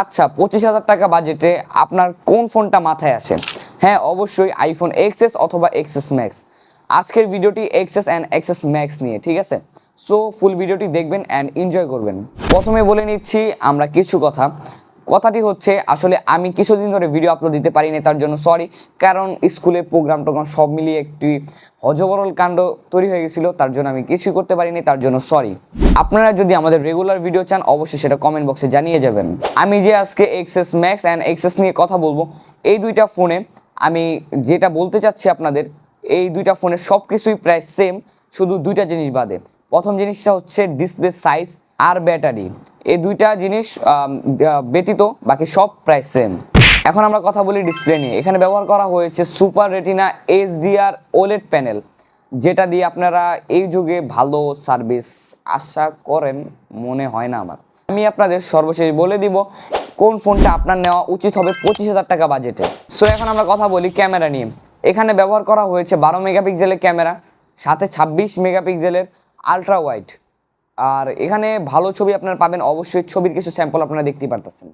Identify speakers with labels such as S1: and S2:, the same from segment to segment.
S1: আচ্ছা পঁচিশ হাজার টাকা বাজেটে আপনার কোন ফোনটা মাথায় আসে? হ্যাঁ অবশ্যই আইফোন এক্সএস অথবা এক্সএস ম্যাক্স আজকের ভিডিওটি এক্সএস অ্যান্ড এক্সএস ম্যাক্স নিয়ে, ঠিক আছে? সো ফুল ভিডিওটি দেখবেন অ্যান্ড এনজয় করবেন। প্রথমে বলে নিচ্ছি আমরা কিছু কথা। কথাটি হচ্ছে, আসলে আমি কিছুদিন ধরে ভিডিও আপলোড দিতে পারিনি তার জন্য সরি কারণ স্কুলে প্রোগ্রাম টোগ্রাম সব মিলিয়ে একটি হজবরল কাণ্ড তৈরি হয়ে গেছিল, তার জন্য আমি কিছুই করতে পারিনি, তার জন্য সরি আপনারা যদি আমাদের রেগুলার ভিডিও চান, অবশ্যই সেটা কমেন্ট বক্সে জানিয়ে যাবেন। আমি যে আজকে এক্সেস ম্যাক্স অ্যান্ড এক্সেস নিয়ে কথা বলব, এই দুইটা ফোনে আমি যেটা বলতে চাচ্ছি আপনাদের, এই দুইটা ফোনের সব কিছুই প্রায় সেম শুধু দুইটা জিনিস বাদে। প্রথম জিনিসটা হচ্ছে ডিসপ্লে সাইজ আর ব্যাটারি এই দুইটা জিনিস ব্যতীত বাকি সব প্রায় সেম এখন আমরা কথা বলি ডিসপ্লে নিয়ে। এখানে ব্যবহার করা হয়েছে super retina HDR OLED panel যেটা দিয়ে আপনারা এই যুগে ভালো সার্ভিস আশা করেন, মনে হয় না আমার। আমি আপনাদের সর্বশেষ বলে দিব, কোন ফোনটা আপনার নেওয়া উচিত হবে পঁচিশ হাজার টাকা বাজেটে সো এখন আমরা কথা বলি ক্যামেরা নিয়ে। এখানে ব্যবহার করা হয়েছে বারো মেগাপিক্সেলের ক্যামেরা সাথে ছাব্বিশ মেগাপিক্সেলের আলট্রা ওয়াইড আর এখানে ভালো ছবি আপনারা পাবেন, অবশ্যই ছবির কিছু স্যাম্পল আপনারা দেখতেই পারতেছেন।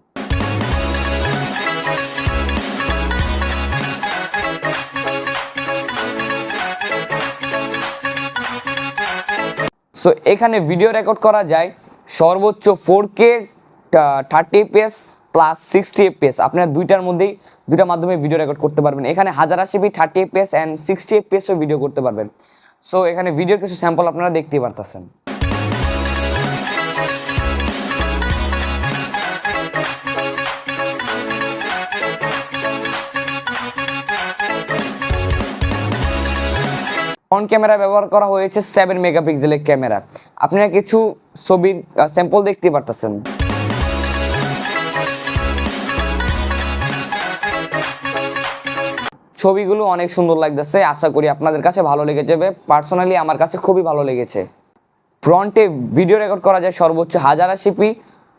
S1: সো এখানে ভিডিও রেকর্ড করা যায়, সর্বোচ্চ four K thirty FPS plus sixty FPS আপনারা দুইটার মধ্যেই, দুইটার মাধ্যমে ভিডিও রেকর্ড করতে পারবেন। এখানে হাজার আশি p thirty FPS and sixty এফপিএসও video করতে পারবেন। সো এখানে ভিডিওর কিছু স্যাম্পল আপনারা দেখতেই পারতেছেন। ফ্রন্ট ক্যামেরা ব্যবহার করা হয়েছে সেভেন মেগাপিক্সেলের ক্যামেরা আপনারা কিছু ছবির স্যাম্পল দেখতে পারতেছেন। ছবিগুলো অনেক সুন্দর লাগতেছে, আশা করি আপনাদের কাছে ভালো লেগে যাবে। পার্সোনালি আমার কাছে খুবই ভালো লেগেছে। ফ্রন্টে ভিডিও রেকর্ড করা যায় সর্বোচ্চ হাজার আশি p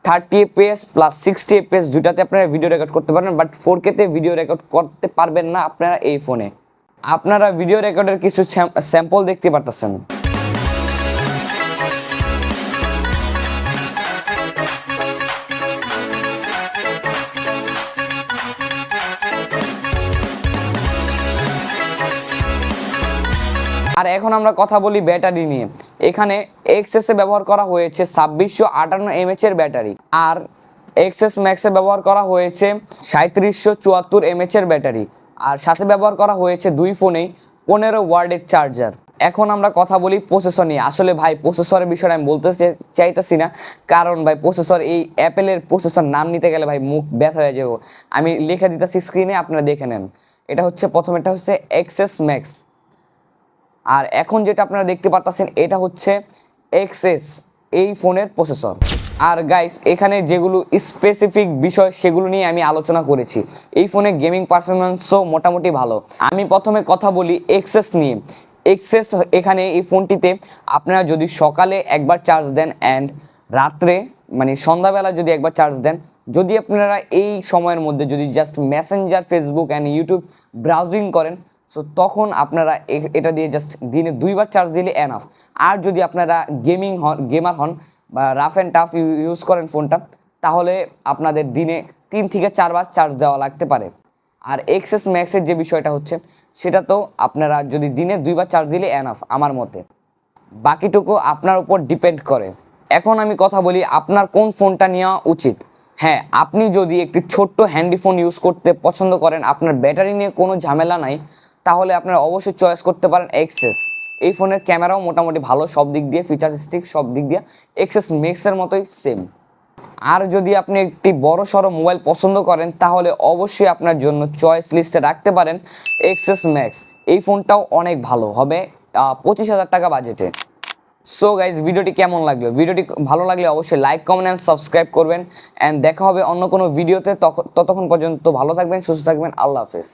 S1: thirty FPS plus sixty FPS দুটাতে আপনারা ভিডিও রেকর্ড করতে পারবেন বাট ফোর কেতে ভিডিও রেকর্ড করতে পারবেন না আপনারা এই ফোনে আপনারা ভিডিও রেকর্ডের কিছু স্যাম্পল দেখতে পারতেছেন। আর এখন আমরা কথা বলি ব্যাটারি নিয়ে। এখানে এক্সএসে ব্যবহার করা হয়েছে ছাব্বিশশো আটান্ন এমএচ এর ব্যাটারি। আর এক্সএস ম্যাক্সে ব্যবহার করা হয়েছে সাঁত্রিশশো চুয়াত্তর এমএচ এর ব্যাটারি। আর সাথে ব্যবহার করা হয়েছে দুই ফোনেই পনেরো ওয়ার্ডের চার্জার। এখন আমরা কথা বলি প্রসেসর নিয়ে। আসলে ভাই, প্রসেসরের বিষয়ে আমি বলতে চাইতেছি না। কারণ ভাই, প্রসেসর এই অ্যাপেলের প্রসেসর নাম নিতে গেলে ভাই মুখ ব্যথা হয়ে যাব। আমি লিখে দিতেছি স্ক্রিনে, আপনারা দেখে নেন। এটা হচ্ছে প্রথমেটা হচ্ছে এক্সএস ম্যাক্স আর এখন যেটা আপনারা দেখতে পারতেছেন, এটা হচ্ছে এক্সএস এই ফোনের প্রসেসর। আর গাইস এখানে যেগুলো স্পেসিফিক বিষয় সেগুলো নিয়ে আমি আলোচনা করেছি। এই ফোনে গেমিং পারফরমেন্সও মোটামুটি ভালো। আমি প্রথমে কথা বলি এক্সেস নিয়ে। এক্সেস এখানে এই ফোনটিতে আপনারা যদি সকালে একবার চার্জ দেন অ্যান্ড রাত্রে মানে সন্ধ্যাবেলা যদি একবার চার্জ দেন, যদি আপনারা এই সময়ের মধ্যে যদি just Messenger Facebook and YouTube browsing করেন সো তখন আপনারা এটা দিয়ে জাস্ট দিনে দুইবার চার্জ দিলে এনাফ আর যদি আপনারা গেমিং হন গেমার হন বা রাফ অ্যান্ড টাফ ইউজ করেন ফোনটা তাহলে আপনাদের দিনে তিন থেকে চারবার চার্জ দেওয়া লাগতে পারে। আর এক্সেস ম্যাক্সের যে বিষয়টা হচ্ছে, সেটা তো আপনারা যদি দিনে দুইবার চার্জ দিলে এনাফ আমার মতে। বাকিটুকু আপনার উপর ডিপেন্ড করে। এখন আমি কথা বলি আপনার কোন ফোনটা নেওয়া উচিত। হ্যাঁ আপনি যদি একটি ছোট্ট হ্যান্ডি ফোন ইউজ করতে পছন্দ করেন, আপনার ব্যাটারি নিয়ে কোনো ঝামেলা নাই, তাহলে আপনারা অবশ্যই চয়েস করতে পারেন এক্সেস এই ফোনের ক্যামেরাও মোটামুটি ভালো, সব দিক দিয়ে ফিচারিস্টিক সব দিক দিয়ে এক্সেস মেক্সের মতোই সেম আর যদি আপনি একটি বড় সড়ো মোবাইল পছন্দ করেন, তাহলে অবশ্যই আপনার জন্য চয়েস লিস্টে রাখতে পারেন এক্সেস ম্যাক্স এই ফোনটাও অনেক ভালো, হবে পঁচিশ হাজার টাকা বাজেটে সো গাইজ ভিডিওটি কেমন লাগল? ভিডিওটি ভালো লাগলে অবশ্যই লাইক কমেন্ট অ্যান্ড সাবস্ক্রাইব করবেন। অ্যান্ড দেখা হবে অন্য কোনো ভিডিওতে ততক্ষণ পর্যন্ত ভালো থাকবেন, সুস্থ থাকবেন, আল্লাহ হাফেজ।